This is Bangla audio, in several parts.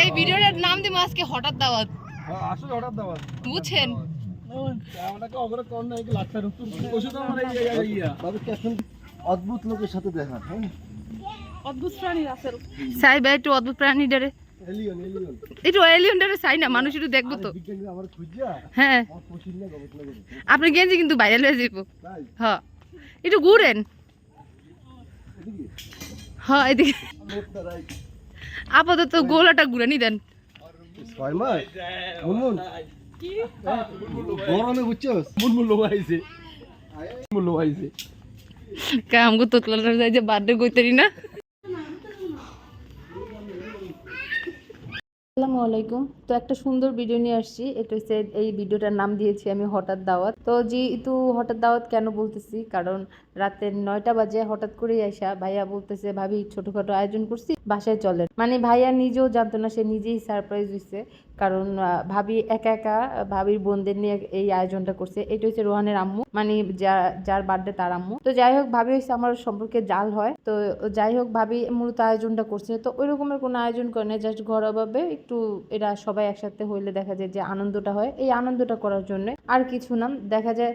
এই ভিডিওটার নাম দিব আজকে হঠাৎ দাওয়াত। আসলে হঠাৎ দাওয়াত। বুঝছেন? অদ্ভুত লোকের সাথে দেখা হ্যাঁ? অদ্ভুত প্রাণী রাসেল। সাই ভাই একটু অদ্ভুত প্রাণী ডারে। এলিয়ন এলিয়ন একটু এলিয়ন ডারে চাই না মানুষ একটু দেখব তো। হ্যাঁ। আমার পছন্দ না গবেষণা করছে আপনার গেঞ্জি কিন্তু ভাইরাল হয়ে যাব তাই? হ্যাঁ। একটু ঘুরেন। হ্যাঁ এদিকে। আপাতত গোলাটা ঘুরে নি দেন। মুনমুন? গরমে বুঝছস? লোয়াইছে মুল কাম গো তোতলাটা যাই যে বার্থডে কইতারি না? আসসালামু আলাইকুম। তো একটা সুন্দর ভিডিও নিয়ে আসছি। এটা হচ্ছে এই ভিডিওটার নাম দিয়েছি আমি হঠাৎ দাওয়াত। তো যেহেতু হঠাৎ দাওয়াত কেন বলতেছি? কারণ রাতের নয়টা বাজে হঠাৎ করেই আসা ভাইয়া বলতেছে, ভাবি, ছোটখাটো আয়োজন করছি, বাসায় চলে মানে ভাইয়া নিজেও জানতো না, সে নিজেই সারপ্রাইজ হয়েছে কারণ ভাবি একা একা ভাবির বোনদের নিয়ে এই আয়োজনটা করছে। এটা হচ্ছে রোহানের আম্মু মানে যার বার্থডে তার আম্মু। তো যাই হোক, ভাবি হচ্ছে আমার সম্পর্কে জাল হয়। তো যাই হোক, ভাবি মূলত আয়োজনটা করছে। তো ওই রকমের কোনো আয়োজন করে না জাস্ট ঘরোয়াভাবে একটু এরা সবাই একসাথে হইলে দেখা যায় যে আনন্দটা হয়। এই আনন্দটা করার জন্য আর কিছু না। দেখা যায়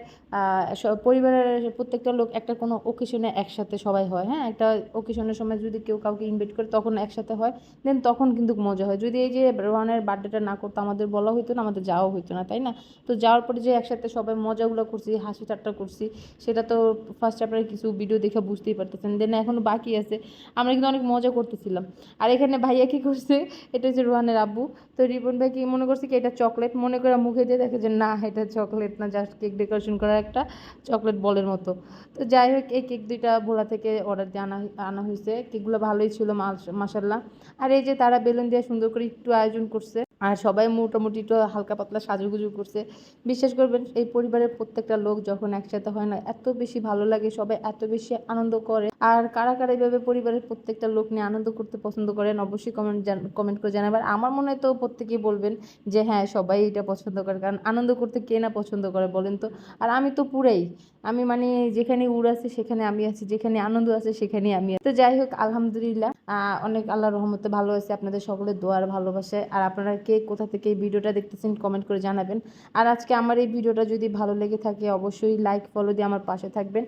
পরিবারের প্রত্যেকটা লোক একটা কোনো ওকেশনে একসাথে সবাই হয়। হ্যাঁ একটা ওকেশনের সময় যদি কেউ কাউকে ইনভাইট করে তখন একসাথে হয় দেন তখন কিন্তু মজা হয়। যদি এই যে রোহানের বার্থডেটা না করতো, আমাদের বলা হইতো না, আমাদের যাওয়া হইতো না, তাই না? তো যাওয়ার পরে যে একসাথে সবাই মজাগুলো করছি হাসি ঠাট্টা করছি, সেটা তো ফার্স্ট চ্যাপ্টারে কিছু ভিডিও দেখে বুঝতেই পারতেছেন। দেন এখনও বাকি আছে। আমরা কিন্তু অনেক মজা করতেছিলাম। আর এখানে ভাইয়া কী করছে, এটা হচ্ছে রোহানের আব্বু। তো রিপন ভাই কি মনে করছে কি এটা চকলেট মনে করে মুখে দিয়ে দেখে যে, না, এটা চকলেট না জাস্ট কেক ডেকোরেশন করার একটা চকলেট বলের মতো। তো যাই হোক, এই কেক দুইটা ভোলা থেকে অর্ডার দিয়ে আনা আনা হয়েছে কেকগুলো ভালোই ছিল মাসাল্লাহ আর এই যে তারা বেলুন দিয়ে সুন্দর করে একটু আয়োজন করছে। আর সবাই মোটামুটি একটু হালকা পাতলা সাজুগুজু করছে। বিশ্বাস করবেন, এই পরিবারের প্রত্যেকটা লোক যখন একসাথে হয় না, এত বেশি ভালো লাগে, সবাই এত বেশি আনন্দ করে। আর কারা কারা এইভাবে পরিবারের প্রত্যেকটা লোক নিয়ে আনন্দ করতে পছন্দ করেন, অবশ্যই কমেন্ট কমেন্ট করে জানাবেন। আমার মনে হয় তো প্রত্যেকেই বলবেন যে হ্যাঁ সবাই এটা পছন্দ করে, কারণ আনন্দ করতে কে না পছন্দ করে বলেন তো? আর আমি তো পুরাই, আমি মানে যেখানে উড় আছে সেখানে আমি আছি, যেখানে আনন্দ আছে সেখানেই আমি। তো যাই হোক, আলহামদুলিল্লাহ। অনেক আল্লাহ রহমতে ভালো আছে, আপনাদের সকলের দোয়ার ভালোবাসে আর আপনারা কে কোথা থেকে এই ভিডিওটা দেখতেছেন কমেন্ট করে জানাবেন। আর আজকে আমার এই ভিডিওটা যদি ভালো লেগে থাকে, অবশ্যই লাইক ফলো দিয়ে আমার পাশে থাকবেন।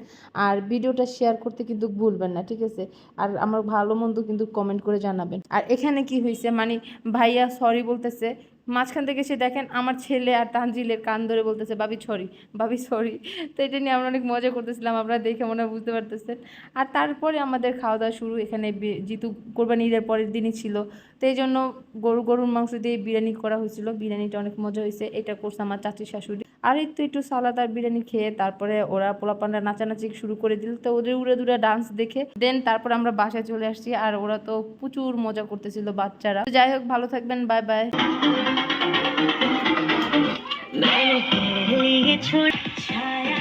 আর ভিডিওটা শেয়ার করতে কিন্তু ভুলবেন না, ঠিক আছে? আর আমার ভালো মন্দ কিন্তু কমেন্ট করে জানাবেন। আর এখানে কি হয়েছে মানে ভাইয়া সরি বলতেছে মাঝখান থেকে সে দেখেন আমার ছেলে আর তানজিলের কান ধরে বলতেছে বাবি সরি বাবি সরি। তো এটা নিয়ে আমরা অনেক মজা করতেছিলাম, আপনারা দেখে মনে হয় বুঝতে পারতেছেন। আর তারপরে আমাদের খাওয়া দাওয়া শুরু, এখানে যেহেতু জিতু কোরবানি ঈদের পরের দিনই ছিল, তো এই জন্য গরু, গরুর মাংস দিয়ে বিরিয়ানি করা হয়েছিল। বিরিয়ানিটা অনেক মজা হয়েছে, এটা করছে আমার চাচির শাশুড়ি। আর একটু একটু সালাদ আর বিরিয়ানি খেয়ে তারপরে ওরা পোলাপানরা নাচানাচি শুরু করে দিল। তো ওদের উড়ে দূরে ডান্স দেখে দেন তারপর আমরা বাসায় চলে আসছি আর ওরা তো প্রচুর মজা করতেছিল বাচ্চারা। যাই হোক, ভালো থাকবেন বাই বাই ছায়া